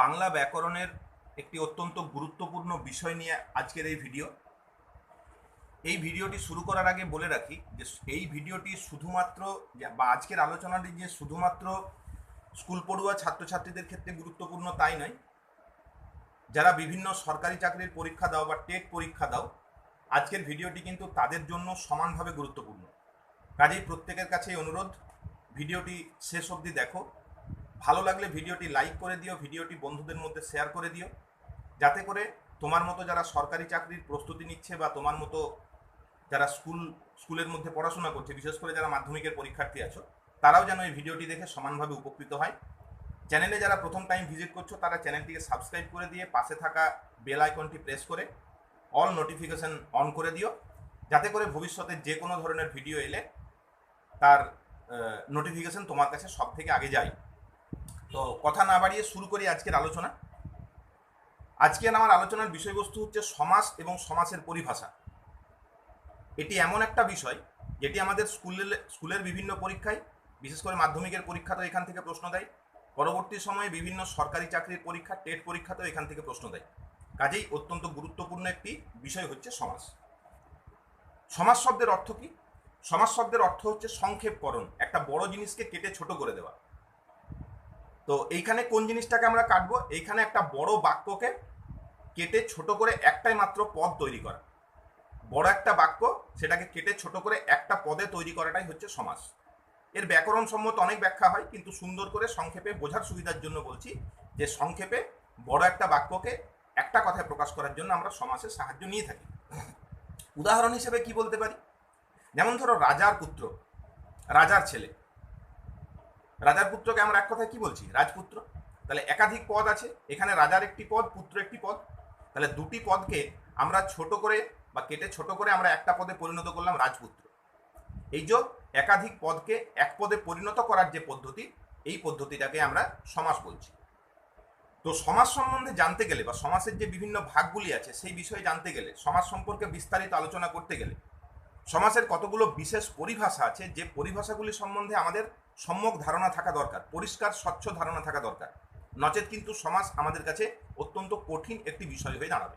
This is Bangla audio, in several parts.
বাংলা ব্যাকরণের একটি অত্যন্ত গুরুত্বপূর্ণ বিষয় নিয়ে আজকের এই ভিডিও। এই ভিডিওটি শুরু করার আগে বলে রাখি যে এই ভিডিওটি শুধুমাত্র বা আজকের আলোচনাটি যে শুধুমাত্র স্কুল পড়ুয়া ছাত্রছাত্রীদের ক্ষেত্রে গুরুত্বপূর্ণ তাই নয়। যারা বিভিন্ন সরকারি চাকরির পরীক্ষা দাও বা টেট পরীক্ষা দাও, আজকের ভিডিওটি কিন্তু তাদের জন্য সমানভাবে গুরুত্বপূর্ণ। কাজেই প্রত্যেকের কাছে অনুরোধ, ভিডিওটি শেষ অবধি দেখো। ভালো লাগলে ভিডিওটি লাইক করে দিও, ভিডিওটি বন্ধুদের মধ্যে শেয়ার করে দিও, যাতে করে তোমার মতো যারা সরকারি চাকরির প্রস্তুতি নিচ্ছে বা তোমার মতো যারা স্কুল স্কুলের মধ্যে পড়াশোনা করছে, বিশেষ করে যারা মাধ্যমিকের পরীক্ষার্থী আছো, তারাও যেন এই ভিডিওটি দেখে সমানভাবে উপকৃত হয়। চ্যানেলে যারা প্রথম টাইম ভিজিট করছ, তারা চ্যানেলটিকে সাবস্ক্রাইব করে দিয়ে পাশে থাকা বেল আইকনটি প্রেস করে অল নোটিফিকেশন অন করে দিও, যাতে করে ভবিষ্যতে যে কোনো ধরনের ভিডিও এলে তার নোটিফিকেশন তোমার কাছে সব থেকে আগে যায়। তো কথা না বাড়িয়ে শুরু করি আজকের আলোচনা। আজকের আমার আলোচনার বিষয়বস্তু হচ্ছে সমাজ এবং সমাজের পরিভাষা। এটি এমন একটা বিষয়, যেটি আমাদের স্কুলের স্কুলের বিভিন্ন পরীক্ষায়, বিশেষ করে মাধ্যমিকের পরীক্ষাতেও এখান থেকে প্রশ্ন দেয়, পরবর্তী সময়ে বিভিন্ন সরকারি চাকরির পরীক্ষা, টেট পরীক্ষাতেও এখান থেকে প্রশ্ন দেয়। কাজেই অত্যন্ত গুরুত্বপূর্ণ একটি বিষয় হচ্ছে সমাজ। সমাজ শব্দের অর্থ কি? সমাজ শব্দের অর্থ হচ্ছে সংক্ষেপকরণ, একটা বড় জিনিসকে কেটে ছোট করে দেওয়া। তো এইখানে কোন জিনিসটাকে আমরা কাটবো? এইখানে একটা বড় বাক্যকে কেটে ছোট করে একটাই মাত্র পদ তৈরি করা। বড় একটা বাক্য, সেটাকে কেটে ছোট করে একটা পদে তৈরি করাটাই হচ্ছে সমাস। এর ব্যাকরণ সম্মত অনেক ব্যাখ্যা হয়, কিন্তু সুন্দর করে সংক্ষেপে বোঝার সুবিধার জন্য বলছি যে সংক্ষেপে বড় একটা বাক্যকে একটা কথায় প্রকাশ করার জন্য আমরা সমাসের সাহায্য নিয়ে থাকি। উদাহরণ হিসেবে কি বলতে পারি? যেমন ধরো রাজার পুত্র, রাজার ছেলে। রাজার পুত্রকে আমরা এক কথায় কি বলছি? রাজপুত্র। তাহলে একাধিক পদ আছে। এখানে রাজার একটি পদ, পুত্র একটি পদ। তাহলে দুটি পদকে আমরা ছোট করে বা কেটে ছোট করে আমরা একটা পদে পরিণত করলাম রাজপুত্র। এই যে একাধিক পদকে এক পদে পরিণত করার যে পদ্ধতি, এই পদ্ধতিটাকে আমরা সমাস বলছি। তো সমাজ সম্বন্ধে জানতে গেলে বা সমাজের যে বিভিন্ন ভাগগুলি আছে, সেই বিষয়ে জানতে গেলে সমাজ সম্পর্কে বিস্তারিত আলোচনা করতে গেলে সমাজের কতগুলো বিশেষ পরিভাষা আছে, যে পরিভাষাগুলি সম্বন্ধে আমাদের সম্যক ধারণা থাকা দরকার, পরিষ্কার, স্বচ্ছ ধারণা থাকা দরকার। নচেত কিন্তু সমাজ আমাদের কাছে অত্যন্ত কঠিন একটি বিষয় হয়ে দাঁড়াবে।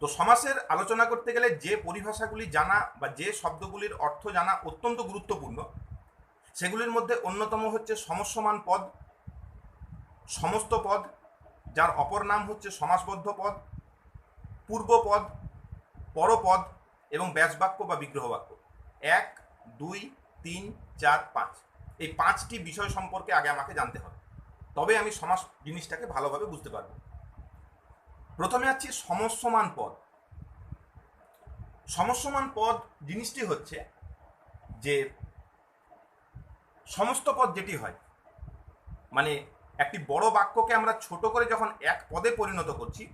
তো সমাসের আলোচনা করতে গেলে যে পরিভাষাগুলি জানা বা যে শব্দগুলির অর্থ জানা অত্যন্ত গুরুত্বপূর্ণ, সেগুলির মধ্যে অন্যতম হচ্ছে সমস্যমান পদ, সমস্ত পদ, যার অপর নাম হচ্ছে সমাসবদ্ধ পদ পূর্বপদ পরপদ এবং ব্যাসবাক্য বা বিগ্রহ বাক্য এক, দুই, তিন চার পাঁচ। এই পাঁচটি বিষয় সম্পর্কে আগে আমাকে জানতে হবে। তবে আমি সমাস জিনিসটাকে ভালোভাবে বুঝতে পারব। প্রথমে আছি সমস্যমান পদ। সমস্যমান পদ জিনিসটি হচ্ছে যে সমস্ত পদ যেটি হয় মানে একটি বড় বাক্যকে আমরা ছোট করে যখন এক পদে পরিণত করছি,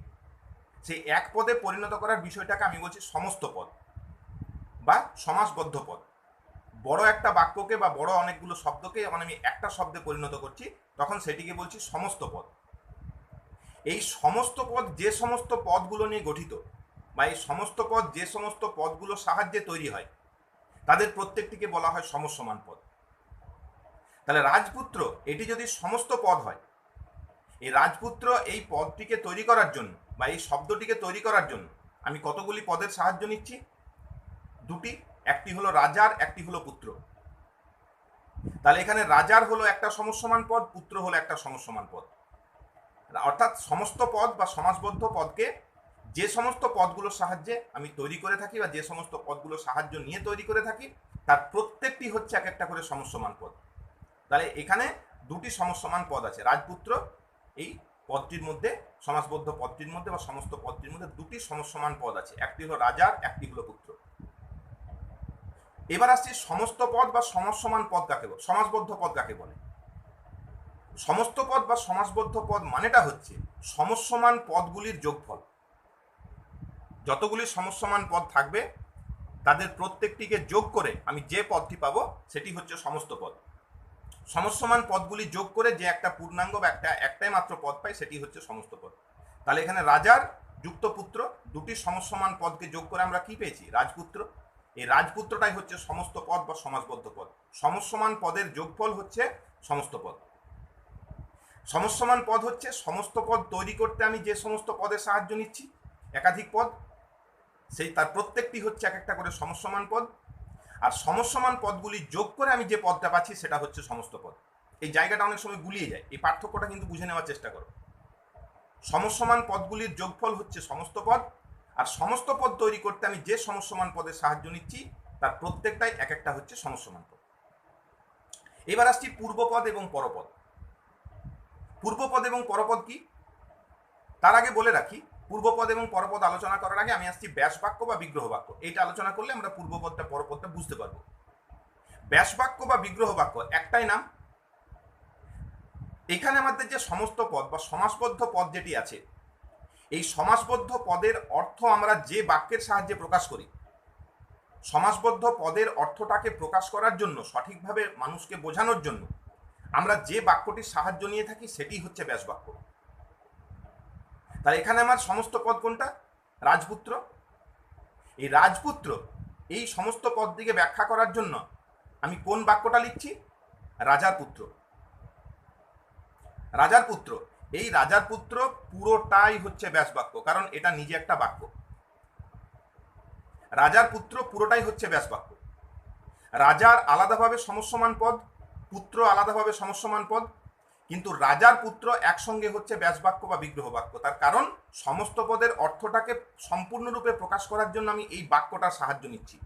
সেই এক পদে পরিণত করার বিষয়টাকে আমি বলছি সমস্ত পদ বা সমাসবদ্ধ পদ। বড় একটা বাক্যকে বা বড় অনেকগুলো শব্দকে যখন আমি একটা শব্দে পরিণত করছি, তখন সেটিকে বলছি সমস্ত পদ। এই সমস্ত পদ যে সমস্ত পদগুলো নিয়ে গঠিত বা এই সমস্ত পদ যে সমস্ত পদগুলো সাহায্যে তৈরি হয়, তাদের প্রত্যেকটিকে বলা হয় সমসমান পদ। তাহলে রাজপুত্র, এটি যদি সমস্ত পদ হয়, এই রাজপুত্র এই পদটিকে তৈরি করার জন্য বা এই শব্দটিকে তৈরি করার জন্য আমি কতগুলি পদের সাহায্য নিচ্ছি? দুটি একটি হলো রাজার, একটি হলো পুত্র। তাহলে এখানে রাজার হলো একটা সমস্যমান পদ, পুত্র হলো একটা সমস্যমান পদ। অর্থাৎ সমস্ত পদ বা সমাজবদ্ধ পদকে যে সমস্ত পদগুলোর সাহায্যে আমি তৈরি করে থাকি বা যে সমস্ত পদগুলোর সাহায্য নিয়ে তৈরি করে থাকি, তার প্রত্যেকটি হচ্ছে এক একটা করে সমস্যমান পদ। তাহলে এখানে দুটি সমস্যমান পদ আছে, রাজপুত্র, এই পদটির মধ্যে, সমাজবদ্ধ পদটির মধ্যে বা সমস্ত পদটির মধ্যে দুটি সমস্যমান পদ আছে। একটি হলো রাজার, একটি হলো পুত্র। এবার আসছি সমস্ত পদ বা সমস্যমান পদ কাকে বলে? সমাজবদ্ধ পদ কাকে বলে? সমস্ত পদ বা সমাজবদ্ধ পদ মানেটা হচ্ছে সমস্যমান পদগুলির যোগফল। যতগুলি সমস্যমান পদ থাকবে, তাদের প্রত্যেকটিকে যোগ করে আমি যে পদটি পাবো, সেটি হচ্ছে সমস্ত পদ। সমস্যমান পদগুলি যোগ করে যে একটা পূর্ণাঙ্গ বা একটা, একটাই মাত্র পদ পাই সেটি হচ্ছে সমস্ত পদ। তাহলে এখানে রাজার যুক্ত পুত্র দুটি সমসমান পদকে যোগ করে আমরা কি পেয়েছি? রাজপুত্র। এই রাজপুত্রটাই হচ্ছে সমস্ত পদ বা সমাজবদ্ধ পদ। সমস্যমান পদের যোগফল হচ্ছে সমস্ত পদ। সমস্যমান পদ হচ্ছে সমস্ত পদ তৈরি করতে আমি যে সমস্ত পদের সাহায্য নিচ্ছি, একাধিক পদ, সেই তার প্রত্যেকটি হচ্ছে এক একটা করে সমস্যমান পদ। আর সমস্যমান পদগুলি যোগ করে আমি যে পদটা পাচ্ছি সেটা হচ্ছে সমস্ত পদ। এই জায়গাটা অনেক সময় গুলিয়ে যায়। এই পার্থক্যটা কিন্তু বুঝে নেওয়ার চেষ্টা করো। সমস্যমান পদগুলির যোগফল হচ্ছে সমস্ত পদ আর সমস্ত পদ তৈরি করতে আমি যে সমস্যমান পদের সাহায্য নিচ্ছি, তার প্রত্যেকটাই এক একটা হচ্ছে সমস্যমান পদ। এবার আসছি পূর্বপদ এবং পরপদ। পূর্বপদ এবং পরপদ কি? তার আগে বলে রাখি, পূর্বপদ এবং পরপদ আলোচনা করার আগে আমি আসছি ব্যাস বাক্য বা বিগ্রহ বাক্য। এটা আলোচনা করলে আমরা পূর্বপদটা, পরপদটা বুঝতে পারব। ব্যাস বাক্য বা বিগ্রহ বাক্য, একটাই নাম। এখানে আমাদের যে সমস্ত পদ বা সমাসবদ্ধ পদ যেটি আছে এই সমাসবদ্ধ পদের অর্থ আমরা যে বাক্যের সাহায্যে প্রকাশ করি। সমাসবদ্ধ পদের অর্থটাকে প্রকাশ করার জন্য, সঠিকভাবে মানুষকে বোঝানোর জন্য আমরা যে বাক্যটির সাহায্য নিয়ে থাকি, সেটি হচ্ছে ব্যাস বাক্য তাহলে এখানে আমার সমস্ত পদ কোনটা? রাজপুত্র। এই রাজপুত্র এই সমস্ত পদ দিকে ব্যাখ্যা করার জন্য আমি কোন বাক্যটা লিখছি? রাজার পুত্র। রাজার পুত্র এই রাজার পুত্র পুরোটাই হচ্ছে ব্যাস বাক্য কারণ এটা নিজে একটা বাক্য। রাজার পুত্র পুরোটাই হচ্ছে ব্যাস বাক্য রাজার আলাদাভাবে সমস্যমান পদ, পুত্র আলাদাভাবে সমস্যমান পদ, কিন্তু রাজার পুত্র একসঙ্গে হচ্ছে ব্যাস বাক্য বা বিগ্রহ বাক্য তার কারণ, সমস্ত পদের অর্থটাকে সম্পূর্ণরূপে প্রকাশ করার জন্য আমি এই বাক্যটার সাহায্য নিচ্ছি।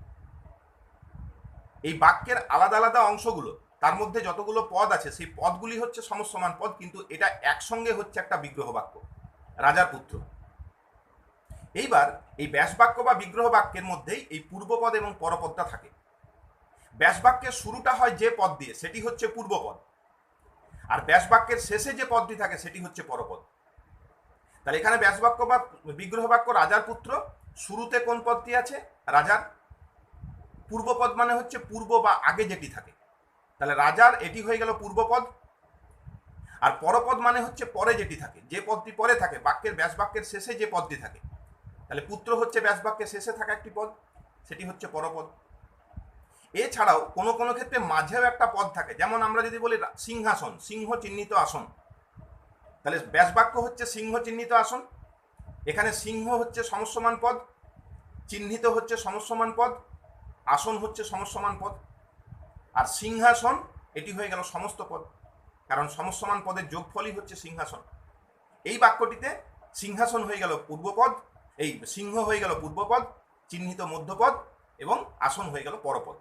এই বাক্যের আলাদা আলাদা অংশগুলো তার মধ্যে যতগুলো পদ আছে, সেই পদগুলি হচ্ছে সমস্যমান পদ, কিন্তু এটা একসঙ্গে হচ্ছে একটা বিগ্রহ বাক্য, রাজার পুত্র। এইবার এই ব্যাস বাক্য বা বিগ্রহ বাক্যের মধ্যেই এই পূর্বপদ এবং পরপদটা থাকে। ব্যাস বাক্যের শুরুটা হয় যে পদ দিয়ে, সেটি হচ্ছে পূর্বপদ আর ব্যাস বাক্যের শেষে যে পদটি থাকে, সেটি হচ্ছে পরপদ। তাহলে এখানে ব্যাস বাক্য বা বিগ্রহ বাক্য, রাজার পুত্র, শুরুতে কোন পদটি আছে? রাজার। পূর্বপদ মানে হচ্ছে পূর্ব বা আগে যেটি থাকে। তাহলে রাজার এটি হয়ে গেল পূর্বপদ। আর পরপদ মানে হচ্ছে পরে যেটি থাকে, যে পদটি পরে থাকে, বাক্যের ব্যাস বাক্যের শেষে যে পদটি থাকে। তাহলে পুত্র হচ্ছে ব্যাস বাক্যের শেষে থাকা একটি পদ, সেটি হচ্ছে পরপদ। এছাড়াও কোনো কোনো ক্ষেত্রে মাঝেও একটা পদ থাকে, যেমন আমরা যদি বলি সিংহাসন সিংহ চিহ্নিত আসন। তাহলে ব্যাস বাক্য হচ্ছে সিংহ চিহ্নিত আসন, এখানে সিংহ হচ্ছে সমস্যমান পদ, চিহ্নিত হচ্ছে সমস্যমান পদ, আসন হচ্ছে সমস্যমান পদ। আর সিংহাসন, এটি হয়ে গেল সমস্ত পদ। কারণ সমস্যমান পদের যোগফলই হচ্ছে সিংহাসন। এই বাক্যটিতে সিংহাসন হয়ে গেল পূর্বপদ, এই সিংহ হয়ে গেল পূর্বপদ, চিহ্নিত মধ্যপদ এবং আসন হয়ে গেল পরপদ।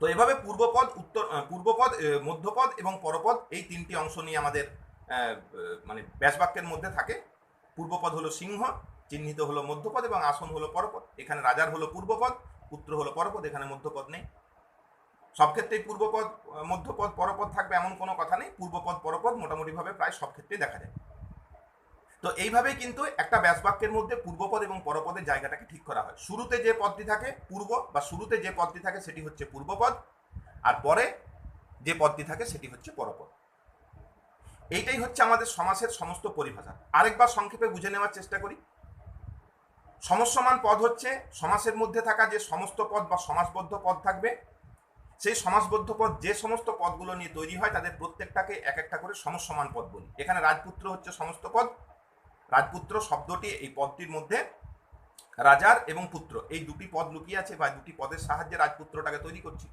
তো এভাবে পূর্বপদ, উত্তর পূর্বপদ মধ্যপদ এবং পরপদ এই তিনটি অংশ নিয়ে আমাদের মানে ব্যাসবাক্যের মধ্যে থাকে। পূর্বপদ হলো সিংহ, চিহ্নিত হলো মধ্যপদ এবং আসন হলো পরপদ। এখানে রাজার হলো পূর্বপদ, পুত্র হলো পরপদ, এখানে মধ্যপদ নেই। সব ক্ষেত্রেই পূর্বপদ, মধ্যপদ, পরপদ থাকবে এমন কোনো কথা নেই। পূর্বপদ, পরপদ মোটামুটিভাবে প্রায় সব ক্ষেত্রেই দেখা যায়। তো এইভাবেই কিন্তু একটা ব্যাসবাক্যের মধ্যে পূর্বপদ এবং পরপদের জায়গাটাকে ঠিক করা হয়। শুরুতে যে পদটি থাকে পূর্ব বা শুরুতে যে পদটি থাকে সেটি হচ্ছে পূর্বপদ, আর পরে যে পদটি থাকে সেটি হচ্ছে পরপদ। এইটাই হচ্ছে আমাদের সমাসের সমস্ত পরিভাষা। আরেকবার সংক্ষেপে বুঝে নেওয়ার চেষ্টা করি। সমস্যমান পদ হচ্ছে সমাসের মধ্যে থাকা যে সমস্ত পদ বা সমাসবদ্ধ পদ থাকবে সেই সমাসবদ্ধ পদ যে সমস্ত পদগুলো নিয়ে তৈরি হয়, তাদের প্রত্যেকটাকে এক একটা করে সমসমান পদ বলি। এখানে রাজপুত্র হচ্ছে সমস্ত পদ রাজপুত্র শব্দটি এই পদটির মধ্যে রাজার এবং পুত্র। এই দুটি পদ লুকিয়ে আছে বা দুটি পদের সাহায্যে রাজপুত্রটাকে তৈরি করছি,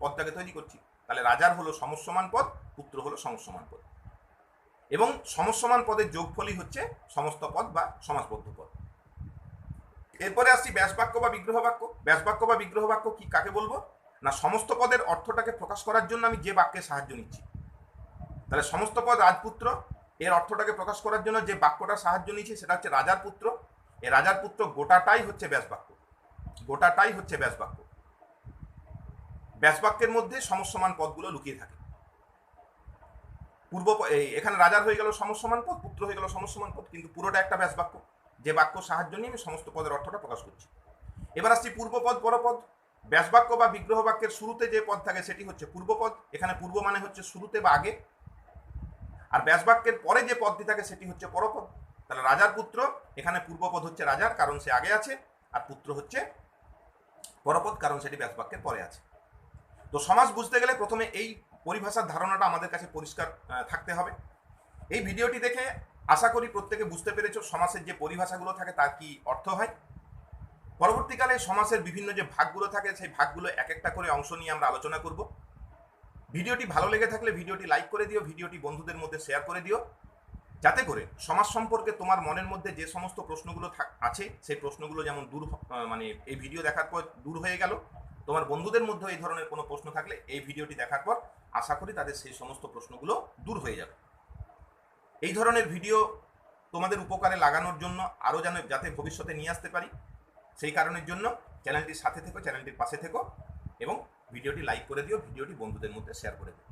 পদটাকে তৈরি করছি। তাহলে রাজার হলো সমসমান পদ, পুত্র হলো সমসমান পদ। এবং সমসমান পদের যোগফলই হচ্ছে সমস্ত পদ বা সমাসবদ্ধ পদ। এরপরে আসছি ব্যাস বাক্য বা বিগ্রহ বাক্য ব্যাস বাক্য বা বিগ্রহ বাক্য কি, কাকে বলব? না, সমস্ত পদের অর্থটাকে প্রকাশ করার জন্য আমি যে বাক্যের সাহায্য নিচ্ছি। তাহলে সমস্ত পদ রাজপুত্র, এর অর্থটাকে প্রকাশ করার জন্য যে বাক্যটার সাহায্য নিয়েছি সেটা হচ্ছে রাজার পুত্র। এ রাজার পুত্র গোটাটাই হচ্ছে ব্যাস বাক্য গোটাটাই হচ্ছে ব্যাস বাক্য ব্যাস বাক্যের মধ্যে সমস্যমান পদগুলো লুকিয়ে থাকে। পূর্ব এখানে রাজার হয়ে গেল সমস্যমান পদ, পুত্র হয়ে গেল সমস্যমান পদ, কিন্তু পুরোটা একটা ব্যাস বাক্য যে বাক্য সাহায্য নিয়ে আমি সমস্ত পদের অর্থটা প্রকাশ করছি। এবার আসছি পূর্বপদ পরপদ। ব্যাস বাক্য বা বিগ্রহ বাক্যের শুরুতে যে পদ থাকে সেটি হচ্ছে পূর্বপদ, এখানে পূর্ব মানে হচ্ছে শুরুতে বা আগে। আর ব্যাস বাক্যের পরে যে পদটি থাকে সেটি হচ্ছে পরপদ। তাহলে রাজার পুত্র, এখানে পূর্বপদ হচ্ছে রাজার, কারণ সে আগে আছে, আর পুত্র হচ্ছে পরপদ, কারণ সেটি ব্যাস বাক্যের পরে আছে। তো সমাজ বুঝতে গেলে প্রথমে এই পরিভাষার ধারণাটা আমাদের কাছে পরিষ্কার থাকতে হবে। এই ভিডিওটি দেখে আশা করি প্রত্যেকে বুঝতে পেরেছ সমাসের যে পরিভাষাগুলো থাকে তার কি অর্থ হয়। পরবর্তীকালে সমাসের বিভিন্ন যে ভাগগুলো থাকে, সেই ভাগগুলো এক একটা করে অংশ নিয়ে আমরা আলোচনা করব। ভিডিওটি ভালো লেগে থাকলে ভিডিওটি লাইক করে দিও, ভিডিওটি বন্ধুদের মধ্যে শেয়ার করে দিও। যাতে করে সমাজ সম্পর্কে তোমার মনের মধ্যে যে সমস্ত প্রশ্নগুলো আছে, সেই প্রশ্নগুলো যেমন দূর মানে এই ভিডিও দেখার পর দূর হয়ে গেল, তোমার বন্ধুদের মধ্যে এই ধরনের কোনো প্রশ্ন থাকলে এই ভিডিওটি দেখার পর আশা করি তাদের সেই সমস্ত প্রশ্নগুলো দূর হয়ে যাবে। এই ধরনের ভিডিও তোমাদের উপকারে লাগানোর জন্য আরও যেন, যাতে ভবিষ্যতে নিয়ে আসতে পারি। সেই কারণের জন্য চ্যানেলটির সাথে থেকো, চ্যানেলটির পাশে থেকো এবং ভিডিওটি লাইক করে দিও, ভিডিওটি বন্ধুদের মধ্যে শেয়ার করে দিও।